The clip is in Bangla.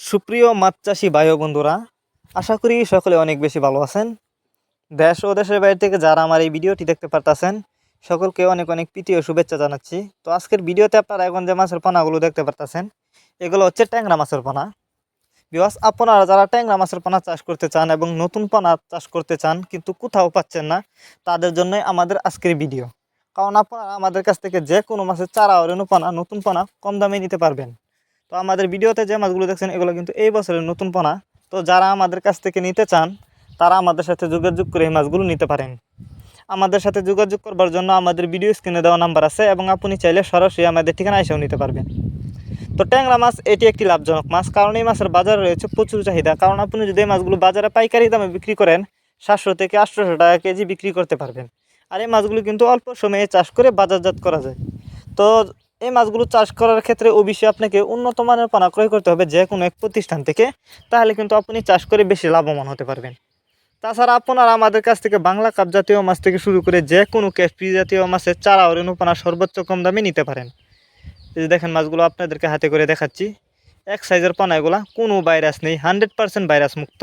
সুপ্রিয় মাছ চাষি ভাই বন্ধুরা, আশা করি সকলে অনেক বেশি ভালো আছেন। দেশ ও দেশের বাইরে থেকে যারা আমার এই ভিডিওটি দেখতে পারতেছেন, সকলকে অনেক অনেক ও শুভেচ্ছা জানাচ্ছি। তো আজকের ভিডিওতে আপনারা এখন যে মাছের পোনাগুলো দেখতে পারতেছেন, এগুলো হচ্ছে ট্যাংরা মাছের পোনা। বিকজ আপনারা যারা ট্যাংরা মাছের পোনা চাষ করতে চান এবং নতুন পোনা চাষ করতে চান, কিন্তু কোথাও পাচ্ছেন না, তাদের জন্যই আমাদের আজকের ভিডিও। কারণ আপনারা আমাদের কাছ থেকে যে কোনো মাছের চারা অরেণু পোনা, নতুন পোনা কম দামে নিতে পারবেন। তো আমাদের ভিডিওতে যে মাছগুলো দেখছেন, এগুলো কিন্তু এই বছরের নতুন পোনা। তো যারা আমাদের কাছ থেকে নিতে চান, তারা আমাদের সাথে যোগাযোগ করে এই মাছগুলো নিতে পারেন। আমাদের সাথে যোগাযোগ করবার জন্য আমাদের ভিডিও স্ক্রিনে দেওয়া নাম্বার আছে এবং আপনি চাইলে সরাসরি আমাদের ঠিকানা এসেও নিতে পারবেন। তো ট্যাংরা মাছ, এটি একটি লাভজনক মাছ। কারণ এই মাছের বাজারে রয়েছে প্রচুর চাহিদা। কারণ আপনি যদি এই মাছগুলো বাজারে পাইকারি দামে বিক্রি করেন, সাতশো থেকে আটশোশো টাকা কেজি বিক্রি করতে পারবেন। আর এই মাছগুলো কিন্তু অল্প সময়ে চাষ করে বাজারজাত করা যায়। তো এই মাছগুলো চাষ করার ক্ষেত্রে অবশ্যই আপনাকে উন্নত মানের পানা ক্রয় করতে হবে যে কোনো এক প্রতিষ্ঠান থেকে। তাহলে কিন্তু আপনি চাষ করে বেশি লাভবান হতে পারবেন। তাছাড়া আপনারা আমাদের কাছ থেকে বাংলা কাপ জাতীয় মাছ থেকে শুরু করে যে কোনো ক্যাসপি জাতীয় মাছের চারা ও রেণুপানা সর্বোচ্চ কম দামে নিতে পারেন। এই যে দেখেন মাছগুলো আপনাদেরকে হাতে করে দেখাচ্ছি। এক সাইজের পানা এগুলা, কোনো ভাইরাস নেই, হান্ড্রেড পার্সেন্ট ভাইরাস মুক্ত।